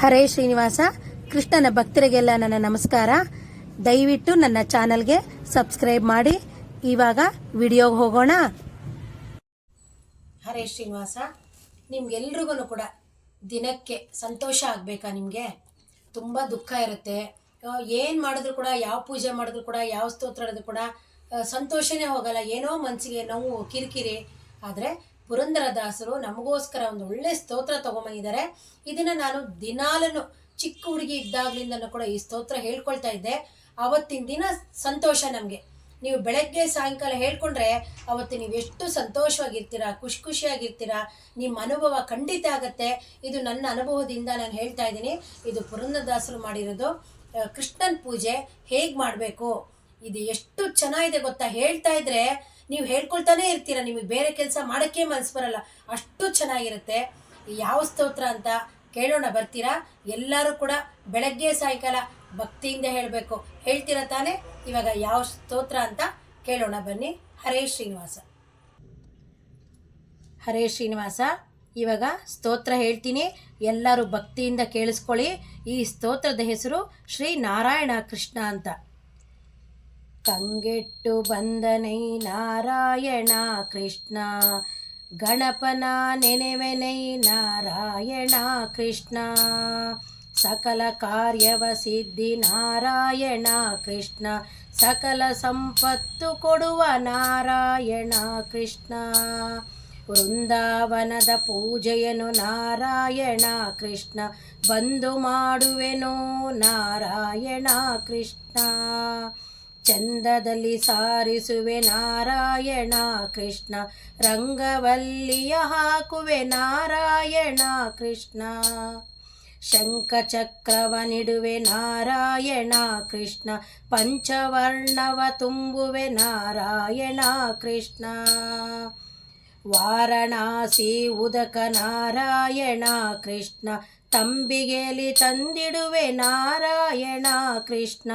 ಹರೇ ಶ್ರೀನಿವಾಸ, ಕೃಷ್ಣನ ಭಕ್ತರಿಗೆಲ್ಲ ನನ್ನ ನಮಸ್ಕಾರ. ದಯವಿಟ್ಟು ನನ್ನ ಚಾನಲ್ಗೆ ಸಬ್ಸ್ಕ್ರೈಬ್ ಮಾಡಿ. ಇವಾಗ ವಿಡಿಯೋಗೆ ಹೋಗೋಣ. ಹರೇ ಶ್ರೀನಿವಾಸ, ನಿಮ್ಗೆಲ್ರಿಗೂ ಕೂಡ ದಿನಕ್ಕೆ ಸಂತೋಷ ಆಗಬೇಕಾ ನಿಮಗೆ? ತುಂಬ ದುಃಖ ಇರುತ್ತೆ. ಏನು ಮಾಡಿದ್ರು ಕೂಡ, ಯಾವ ಪೂಜೆ ಮಾಡಿದ್ರು ಕೂಡ, ಯಾವ ಸ್ತೋತ್ರ ಕೂಡ ಸಂತೋಷನೇ ಹೋಗಲ್ಲ. ಏನೋ ಮನಸ್ಸಿಗೆ ನೋವು, ಕಿರಿಕಿರಿ. ಆದರೆ ಪುರಂದರದಾಸರು ನಮಗೋಸ್ಕರ ಒಂದು ಒಳ್ಳೆ ಸ್ತೋತ್ರ ತಗೊಂಬಂದಿದ್ದಾರೆ. ಇದನ್ನು ನಾನು ದಿನಾಲೂ ಚಿಕ್ಕ ಹುಡುಗಿ ಇದ್ದಾಗ್ಲಿಂದನೂ ಕೂಡ ಈ ಸ್ತೋತ್ರ ಹೇಳ್ಕೊಳ್ತಾ ಇದ್ದೆ. ಅವತ್ತಿನ ದಿನ ಸಂತೋಷ ನಮಗೆ. ನೀವು ಬೆಳಗ್ಗೆ ಸಾಯಂಕಾಲ ಹೇಳ್ಕೊಂಡ್ರೆ ಅವತ್ತು ನೀವು ಎಷ್ಟು ಸಂತೋಷವಾಗಿರ್ತೀರಾ, ಖುಷಿ ಖುಷಿಯಾಗಿರ್ತೀರಾ, ನಿಮ್ಮ ಅನುಭವ ಖಂಡಿತ ಆಗತ್ತೆ. ಇದು ನನ್ನ ಅನುಭವದಿಂದ ನಾನು ಹೇಳ್ತಾ ಇದ್ದೀನಿ. ಇದು ಪುರಂದರದಾಸರು ಮಾಡಿರೋದು ಕೃಷ್ಣನ್ ಪೂಜೆ ಹೇಗೆ ಮಾಡಬೇಕು? ಇದು ಎಷ್ಟು ಚೆನ್ನಾಗಿದೆ ಗೊತ್ತಾ? ಹೇಳ್ತಾ ಇದ್ರೆ ನೀವು ಹೇಳ್ಕೊಳ್ತಾನೆ ಇರ್ತೀರಾ, ನಿಮಗೆ ಬೇರೆ ಕೆಲಸ ಮಾಡೋಕ್ಕೆ ಮನಸ್ಸು ಬರಲ್ಲ. ಅಷ್ಟು ಚೆನ್ನಾಗಿರುತ್ತೆ. ಯಾವ ಸ್ತೋತ್ರ ಅಂತ ಕೇಳೋಣ, ಬರ್ತೀರಾ? ಎಲ್ಲರೂ ಕೂಡ ಬೆಳಗ್ಗೆ ಸಾಯಂಕಾಲ ಭಕ್ತಿಯಿಂದ ಹೇಳಬೇಕು. ಹೇಳ್ತೀರಾ ತಾನೇ? ಇವಾಗ ಯಾವ ಸ್ತೋತ್ರ ಅಂತ ಕೇಳೋಣ, ಬನ್ನಿ. ಹರೇ ಶ್ರೀನಿವಾಸ. ಹರೇ ಶ್ರೀನಿವಾಸ. ಇವಾಗ ಸ್ತೋತ್ರ ಹೇಳ್ತೀನಿ. ಎಲ್ಲರೂ ಭಕ್ತಿಯಿಂದ ಕೇಳಿಸ್ಕೊಳ್ಳಿ. ಈ ಸ್ತೋತ್ರದ ಹೆಸರು ಶ್ರೀ ನಾರಾಯಣ ಕೃಷ್ಣ ಅಂತ. ಕಂಗೆಟ್ಟು ಬಂದನೈ ನಾರಾಯಣ ಕೃಷ್ಣ. ಗಣಪನ ನೆನೆವೆನೈ ನಾರಾಯಣ ಕೃಷ್ಣ. ಸಕಲ ಕಾರ್ಯವ ಸಿದ್ಧಿ ನಾರಾಯಣ ಕೃಷ್ಣ. ಸಕಲ ಸಂಪತ್ತು ಕೊಡುವ ನಾರಾಯಣ ಕೃಷ್ಣ. ವೃಂದಾವನದ ಪೂಜೆಯನು ನಾರಾಯಣ ಕೃಷ್ಣ. ಬಂದು ಮಾಡುವೆನು ನಾರಾಯಣ ಕೃಷ್ಣ. ಚಂದದಲ್ಲಿ ಸಾರಿಸುವೆ ನಾರಾಯಣ ಕೃಷ್ಣ, ರಂಗವಲ್ಲಿಯ ಹಾಕುವೆ ನಾರಾಯಣ ಕೃಷ್ಣ. ಶಂಖಚಕ್ರವ ನಿಡುವೆ ನಾರಾಯಣ ಕೃಷ್ಣ, ಪಂಚವರ್ಣವ ತುಂಬುವೆ ನಾರಾಯಣ ಕೃಷ್ಣ. ವಾರಣಾಸಿ ಉದಕ ನಾರಾಯಣ ಕೃಷ್ಣ, ತಂಬಿಗೆಲಿ ತಂದಿಡುವೆ ನಾರಾಯಣ ಕೃಷ್ಣ.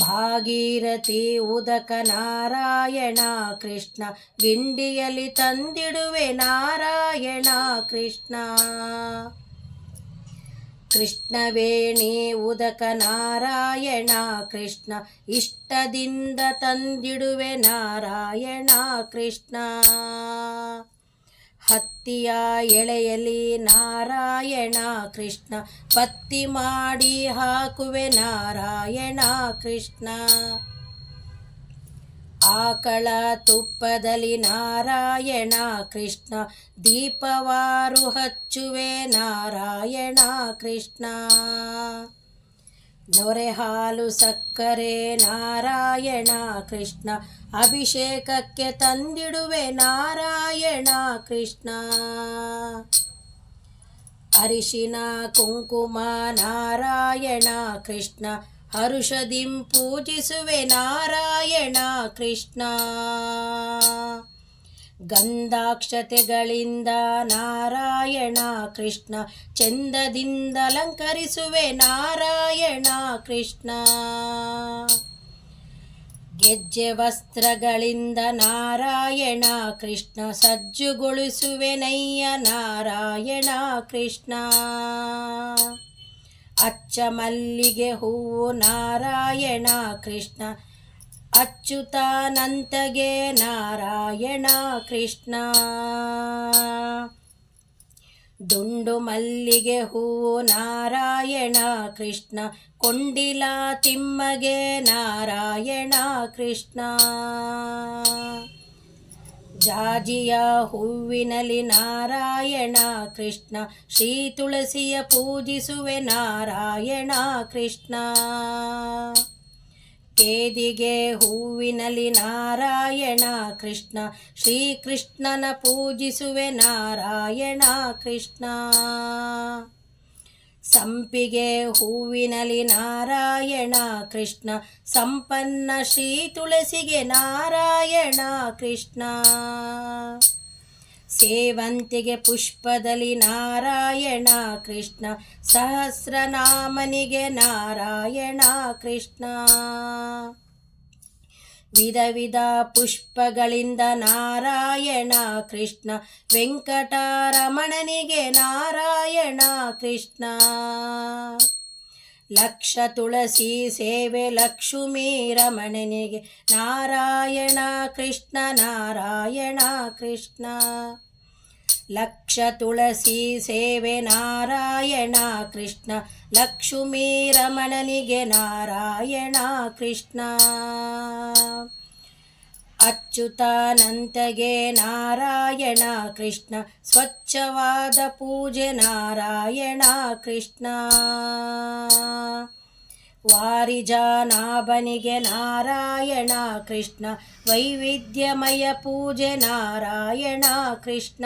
ಭಾಗೀರಥಿ ಉದಕ ನಾರಾಯಣ ಕೃಷ್ಣ, ಗಿಂಡಿಯಲ್ಲಿ ತಂದಿಡುವೆ ನಾರಾಯಣ ಕೃಷ್ಣ. ಕೃಷ್ಣವೇಣಿ ಉದಕ ನಾರಾಯಣ ಕೃಷ್ಣ, ಇಷ್ಟದಿಂದ ತಂದಿಡುವೆ ನಾರಾಯಣ ಕೃಷ್ಣ. ಹತ್ತಿಯ ಎಳೆಯಲಿ ನಾರಾಯಣ ಕೃಷ್ಣ, ಪತ್ತಿ ಮಾಡಿ ಹಾಕುವೆ ನಾರಾಯಣ ಕೃಷ್ಣ. ಆಕಳ ತುಪ್ಪದಲ್ಲಿ ನಾರಾಯಣ ಕೃಷ್ಣ, ದೀಪವಾರು ಹಚ್ಚುವೆ ನಾರಾಯಣ ಕೃಷ್ಣ. ನೊರೆ ಹಾಲು ಸಕ್ಕರೆ, ನಾರಾಯಣ ಕೃಷ್ಣ. ಅಭಿಷೇಕಕ್ಕೆ ತಂದಿಡುವೆ ನಾರಾಯಣ ಕೃಷ್ಣ. ಅರಿಶಿನ, ಕುಂಕುಮ, ನಾರಾಯಣ ಕೃಷ್ಣ. ಹರುಷದಿಂ ಪೂಜಿಸುವೆ ನಾರಾಯಣ ಕೃಷ್ಣ. ಗಂಧಾಕ್ಷತೆಗಳಿಂದ ನಾರಾಯಣ ಕೃಷ್ಣ ಚಂದದಿಂದ ಅಲಂಕರಿಸುವೆ ನಾರಾಯಣ ಕೃಷ್ಣ. ಗೆಜ್ಜೆ ವಸ್ತ್ರಗಳಿಂದ ನಾರಾಯಣ ಕೃಷ್ಣ ಸಜ್ಜುಗೊಳಿಸುವೆ ನಯ್ಯ ನಾರಾಯಣ ಕೃಷ್ಣ. ಅಚ್ಚ ಮಲ್ಲಿಗೆ ಹೂವು ನಾರಾಯಣ ಕೃಷ್ಣ ಅಚ್ಯುತಾನಂತಗೆ ನಾರಾಯಣ ಕೃಷ್ಣ. ದುಂಡು ಮಲ್ಲಿಗೆ ಹೂವು ನಾರಾಯಣ ಕೃಷ್ಣ. ಕೊಂಡಿಲ ತಿಮ್ಮಗೆ ನಾರಾಯಣ ಕೃಷ್ಣ. ಜಾಜಿಯ ಹೂವಿನಲ್ಲಿ ನಾರಾಯಣ ಕೃಷ್ಣ. ಶ್ರೀ ತುಳಸಿಯ ಪೂಜಿಸುವೆ ನಾರಾಯಣ ಕೃಷ್ಣ. ಕೇದಿಗೆ ಹೂವಿನಲ್ಲಿ ನಾರಾಯಣ ಕೃಷ್ಣ, ಶ್ರೀಕೃಷ್ಣನ ಪೂಜಿಸುವೆ ನಾರಾಯಣ ಕೃಷ್ಣ. ಸಂಪಿಗೆ ಹೂವಿನಲ್ಲಿ ನಾರಾಯಣ ಕೃಷ್ಣ, ಸಂಪನ್ನ ಶ್ರೀ ತುಳಸಿಗೆ ನಾರಾಯಣ ಕೃಷ್ಣ. ಸೇವಂತಿಗೆ ಪುಷ್ಪದಲ್ಲಿ ನಾರಾಯಣ ಕೃಷ್ಣ, ಸಹಸ್ರನಾಮನಿಗೆ ನಾರಾಯಣ ಕೃಷ್ಣ. ವಿಧ ವಿಧ ಪುಷ್ಪಗಳಿಂದ ನಾರಾಯಣ ಕೃಷ್ಣ, ವೆಂಕಟರಮಣನಿಗೆ ನಾರಾಯಣ ಕೃಷ್ಣ. ಲಕ್ಷ ತುಳಸಿ ಸೇವೆ ಲಕ್ಷ್ಮೀ ರಮಣನಿಗೆ ನಾರಾಯಣ ಕೃಷ್ಣ ನಾರಾಯಣ ಕೃಷ್ಣ. ಲಕ್ಷ ತುಳಸಿ ಸೇವೆ ನಾರಾಯಣ ಕೃಷ್ಣ ಲಕ್ಷ್ಮೀ ರಮಣನಿಗೆ ನಾರಾಯಣ ಕೃಷ್ಣ. ಅಚ್ಯುತಾನಂತಗೆ ನಾರಾಯಣ ಕೃಷ್ಣ, ಸ್ವಚ್ಛವಾದ ಪೂಜೆ ನಾರಾಯಣ ಕೃಷ್ಣ. ವಾರಿಜಾನಾಭನಿಗೆ ನಾರಾಯಣ ಕೃಷ್ಣ, ವೈವಿಧ್ಯಮಯ ಪೂಜೆ ನಾರಾಯಣ ಕೃಷ್ಣ.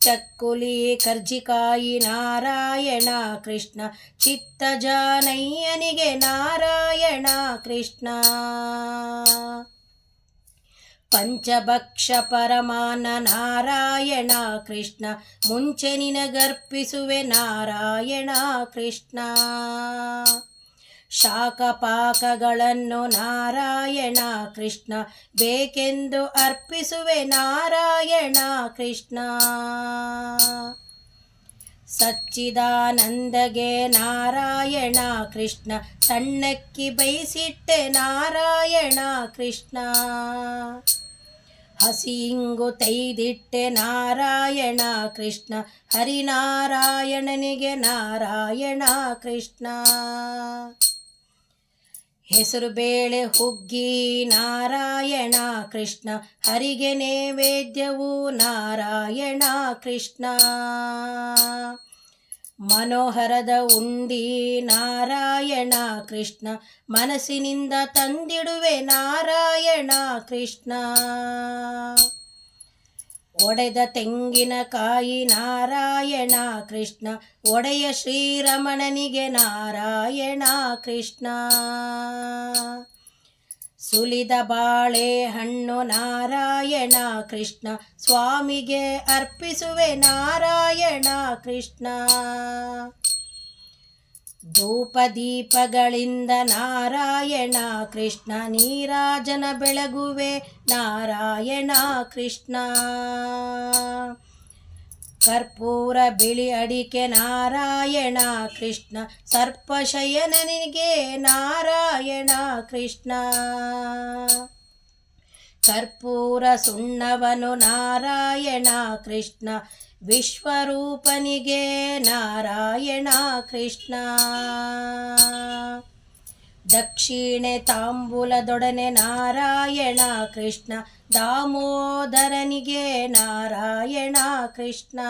ಚಕ್ಕುಲಿ ಕರ್ಜಿಕಾಯಿ ನಾರಾಯಣ ಕೃಷ್ಣ, ಚಿತ್ತಜಾನಯ್ಯನಿಗೆ ನಾರಾಯಣ ಕೃಷ್ಣ. ಪಂಚಭಕ್ಷ ಪರಮಾನ ನಾರಾಯಣ ಕೃಷ್ಣ. ಮುಂಚೆ ನಿನಗರ್ಪಿಸುವೆ ನಾರಾಯಣ ಕೃಷ್ಣ. ಶಾಖಪಾಕಗಳನ್ನು ನಾರಾಯಣ ಕೃಷ್ಣ. ಬೇಕೆಂದು ಅರ್ಪಿಸುವೆ ನಾರಾಯಣ ಕೃಷ್ಣ. ಸಚ್ಚಿದಾನಂದಗೆ ನಾರಾಯಣ ಕೃಷ್ಣ ಸಣ್ಣಕ್ಕಿ ಬೈಸಿಟ್ಟೆ ನಾರಾಯಣ ಕೃಷ್ಣ. ಹಸಿಂಗು ತೈದಿಟ್ಟೆ ನಾರಾಯಣ ಕೃಷ್ಣ ಹರಿನಾರಾಯಣನಿಗೆ ನಾರಾಯಣ ಕೃಷ್ಣ. ಹೆಸರು ಬೇಳೆ ಹುಗ್ಗಿ, ನಾರಾಯಣ ಕೃಷ್ಣ. ಹರಿಗೆ ನೈವೇದ್ಯವು ನಾರಾಯಣ ಕೃಷ್ಣ. ಮನೋಹರದ ಉಂಡಿ ನಾರಾಯಣ ಕೃಷ್ಣ. ಮನಸ್ಸಿನಿಂದ ತಂದಿಡುವೆ ನಾರಾಯಣ ಕೃಷ್ಣ. ಒಡೆದ ತೆಂಗಿನಕಾಯಿ ನಾರಾಯಣ ಕೃಷ್ಣ, ಒಡೆಯ ಶ್ರೀರಮಣನಿಗೆ ನಾರಾಯಣ ಕೃಷ್ಣ. ಸುಲಿದ ಬಾಳೆ ಹಣ್ಣು ನಾರಾಯಣ ಕೃಷ್ಣ, ಸ್ವಾಮಿಗೆ ಅರ್ಪಿಸುವೆ ನಾರಾಯಣ ಕೃಷ್ಣ. ಧೂಪ ದೀಪಗಳಿಂದ ನಾರಾಯಣ ಕೃಷ್ಣ ನೀರಾಜನ ಬೆಳಗುವೆ. ನಾರಾಯಣ ಕೃಷ್ಣ. ಕರ್ಪೂರ ಬಿಳಿ ಅಡಿಕೆ ನಾರಾಯಣ ಕೃಷ್ಣ. ಸರ್ಪಶಯನನಿಗೆ ನಾರಾಯಣ ಕೃಷ್ಣ. ಕರ್ಪೂರ ಸುಣ್ಣವನು ನಾರಾಯಣ ಕೃಷ್ಣ. ವಿಶ್ವರೂಪನಿಗೆ ನಾರಾಯಣ ಕೃಷ್ಣ. ದಕ್ಷಿಣೆ ತಾಂಬೂಲದೊಡನೆ ನಾರಾಯಣ ಕೃಷ್ಣ, ದಾಮೋದರನಿಗೆ ನಾರಾಯಣ ಕೃಷ್ಣ.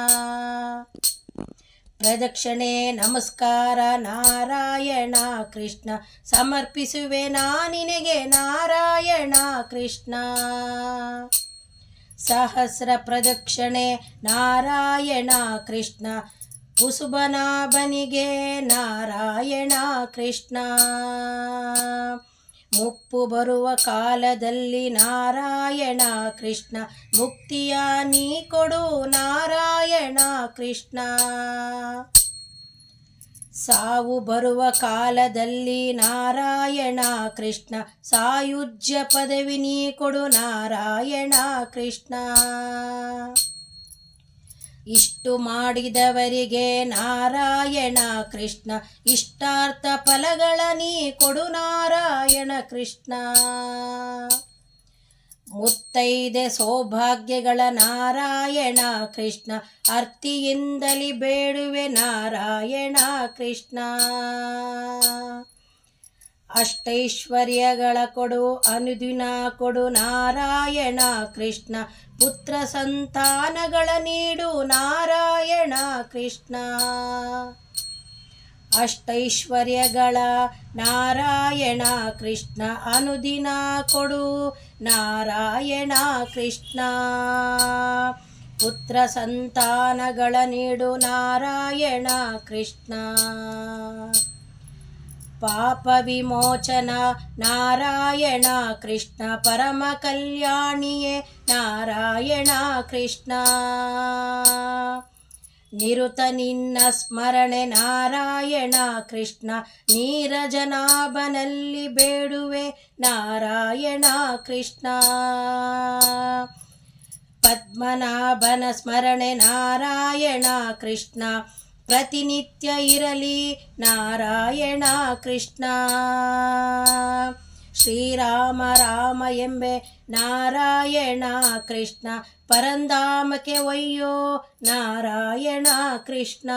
ಪ್ರದಕ್ಷಿಣೆ, ನಮಸ್ಕಾರ, ನಾರಾಯಣ ಕೃಷ್ಣ, ಸಮರ್ಪಿಸುವೆ ನಾನಿನಗೆ ನಾರಾಯಣ ಕೃಷ್ಣ. ಸಹಸ್ರ ಪ್ರದಕ್ಷಿಣೆ, ನಾರಾಯಣ ಕೃಷ್ಣ. ಕುಸುಬನಾಭನಿಗೆ ನಾರಾಯಣ ಕೃಷ್ಣ. ಮುಪ್ಪು ಬರುವ ಕಾಲದಲ್ಲಿ ನಾರಾಯಣ ಕೃಷ್ಣ. ಮುಕ್ತಿಯ ನೀ ಕೊಡು ನಾರಾಯಣ ಕೃಷ್ಣ. ಸಾವು ಬರುವ ಕಾಲದಲ್ಲಿ ನಾರಾಯಣ ಕೃಷ್ಣ, ಸಾಯುಜ್ಯ ಪದವಿ ನೀ ಕೊಡು ನಾರಾಯಣ ಕೃಷ್ಣ. ಇಷ್ಟು ಮಾಡಿದವರಿಗೆ ನಾರಾಯಣ ಕೃಷ್ಣ, ಇಷ್ಟಾರ್ಥ ಫಲಗಳ ನೀ ಕೊಡು ನಾರಾಯಣ ಕೃಷ್ಣ. ಮುತ್ತೈದೆ ಸೌಭಾಗ್ಯಗಳ ನಾರಾಯಣ ಕೃಷ್ಣ, ಅರ್ತಿಯಿಂದಲಿ ಬೇಡುವೆ ನಾರಾಯಣ ಕೃಷ್ಣ. ಅಷ್ಟೈಶ್ವರ್ಯಗಳ ಕೊಡು, ಅನುದಿನ ಕೊಡು ನಾರಾಯಣ ಕೃಷ್ಣ, ಪುತ್ರ ಸಂತಾನಗಳ ನೀಡು ನಾರಾಯಣ ಕೃಷ್ಣ. ಅಷ್ಟೈಶ್ವರ್ಯಗಳ ನಾರಾಯಣ ಕೃಷ್ಣ ಅನುದಿನ ಕೊಡು. ನಾರಾಯಣ ಕೃಷ್ಣ. ಪುತ್ರ ಸಂತಾನಗಳ ನೀಡು. ನಾರಾಯಣ ಕೃಷ್ಣ. ಪಾಪ ವಿಮೋಚನ. ನಾರಾಯಣ ಕೃಷ್ಣ. ಪರಮ ಕಲ್ಯಾಣಿಯೇ ನಾರಾಯಣ ಕೃಷ್ಣ. ನಿರುತ ನಿನ್ನ ಸ್ಮರಣೆ ನಾರಾಯಣ ಕೃಷ್ಣ, ನೀರಜನಾಭನಲ್ಲಿ ಬೇಡುವೆ ನಾರಾಯಣ ಕೃಷ್ಣ. ಪದ್ಮನಾಭನ ಸ್ಮರಣೆ ನಾರಾಯಣ ಕೃಷ್ಣ, ಪ್ರತಿನಿತ್ಯ ಇರಲಿ ನಾರಾಯಣ ಕೃಷ್ಣ. ಶ್ರೀರಾಮ ರಾಮ ಎಂಬೆ ನಾರಾಯಣ ಕೃಷ್ಣ ಪರಂಧಾಮಕ್ಕೆ ಒಯ್ಯೋ ನಾರಾಯಣ ಕೃಷ್ಣ.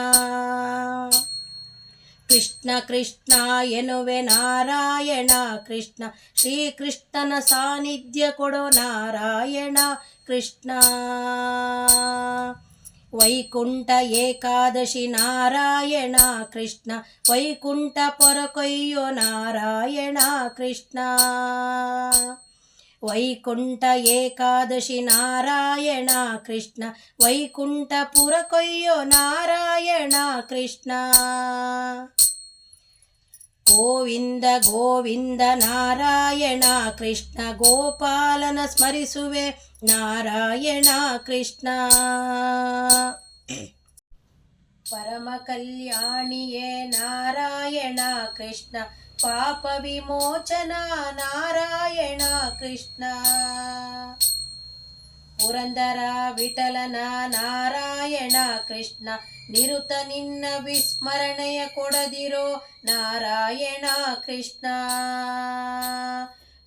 ಕೃಷ್ಣ ಕೃಷ್ಣ ಎನ್ನುವೆ ನಾರಾಯಣ ಕೃಷ್ಣ. ಶ್ರೀಕೃಷ್ಣನ ಸಾನ್ನಿಧ್ಯ ಕೊಡೋ ನಾರಾಯಣ ಕೃಷ್ಣ. ವೈಕುಂಠ ಏಕಾದಶಿ ನಾರಾಯಣ ಕೃಷ್ಣ ವೈಕುಂಠ ಪೊರಕೊಯ್ಯೋ ನಾರಾಯಣ ಕೃಷ್ಣ ವೈಕುಂಠ ಏಕಾದಶಿ ನಾರಾಯಣ ಕೃಷ್ಣ ವೈಕುಂಠಪುರ ಕೊಯ್ಯೋ ನಾರಾಯಣ ಕೃಷ್ಣ ಗೋವಿಂದ ಗೋವಿಂದ ನಾರಾಯಣ ಕೃಷ್ಣ ಗೋಪಾಲನ ಸ್ಮರಿಸುವೆ ನಾರಾಯಣ ಕೃಷ್ಣ ಪರಮ ಕಲ್ಯಾಣಿಯೇ ನಾರಾಯಣ ಕೃಷ್ಣ ಪಾಪ ವಿಮೋಚನ ನಾರಾಯಣ ಕೃಷ್ಣ ಪುರಂದರ ವಿಠಲನ ನಾರಾಯಣ ಕೃಷ್ಣ, ನಿರುತ ನಿನ್ನ ವಿಸ್ಮರಣೆಯ ಕೊಡದಿರೋ ನಾರಾಯಣ ಕೃಷ್ಣ.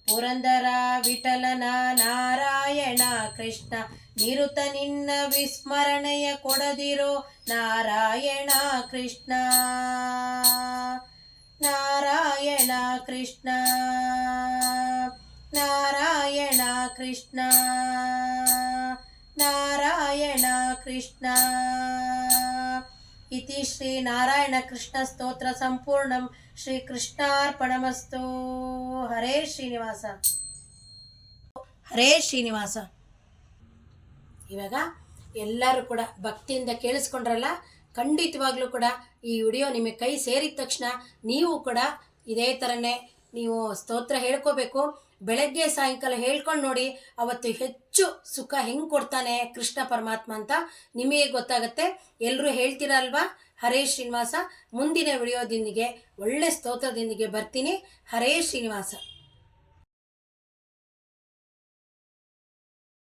ಪುರಂದರ ವಿಠಲನ ನಾರಾಯಣ ಕೃಷ್ಣ, ನಿರುತ ನಿನ್ನ ವಿಸ್ಮರಣೆಯ ಕೊಡದಿರೋ ನಾರಾಯಣ ಕೃಷ್ಣ. ನಾರಾಯಣ ಕೃಷ್ಣ ನಾರಾಯಣ ಕೃಷ್ಣ. ನಾರಾಯಣ ಕೃಷ್ಣ. ಇತಿ ಶ್ರೀ ನಾರಾಯಣ ಕೃಷ್ಣ ಸ್ತೋತ್ರ ಸಂಪೂರ್ಣಂ ಶ್ರೀ ಕೃಷ್ಣಾರ್ಪಣಮಸ್ತು. ಹರೇ ಶ್ರೀನಿವಾಸ. ಹರೇ ಶ್ರೀನಿವಾಸ. ಇವಾಗ ಎಲ್ಲರೂ ಕೂಡ ಭಕ್ತಿಯಿಂದ ಕೇಳಿಸ್ಕೊಂಡ್ರಲ್ಲ, ಖಂಡಿತವಾಗ್ಲೂ ಕೂಡ ಈ ವಿಡಿಯೋ ನಿಮಗೆ ಕೈ ಸೇರಿದ ತಕ್ಷಣ ನೀವು ಕೂಡ ಇದೇ ಥರನೇ ನೀವು ಸ್ತೋತ್ರ ಹೇಳ್ಕೋಬೇಕು. ಬೆಳಗ್ಗೆ ಸಾಯಂಕಾಲ ಹೇಳ್ಕೊಂಡು ನೋಡಿ, ಅವತ್ತು ಹೆಚ್ಚು ಸುಖ ಹೆಂಗೆ ಕೊಡ್ತಾನೆ ಕೃಷ್ಣ ಪರಮಾತ್ಮ ಅಂತ ನಿಮಗೆ ಗೊತ್ತಾಗುತ್ತೆ. ಎಲ್ಲರೂ ಹೇಳ್ತಿರಲ್ವಾ? ಹರೇ ಶ್ರೀನಿವಾಸ, ಮುಂದಿನ ವಿಡಿಯೋದೊಂದಿಗೆ, ಒಳ್ಳೆ ಸ್ತೋತ್ರದೊಂದಿಗೆ ಬರ್ತೀನಿ. ಹರೇ ಶ್ರೀನಿವಾಸ.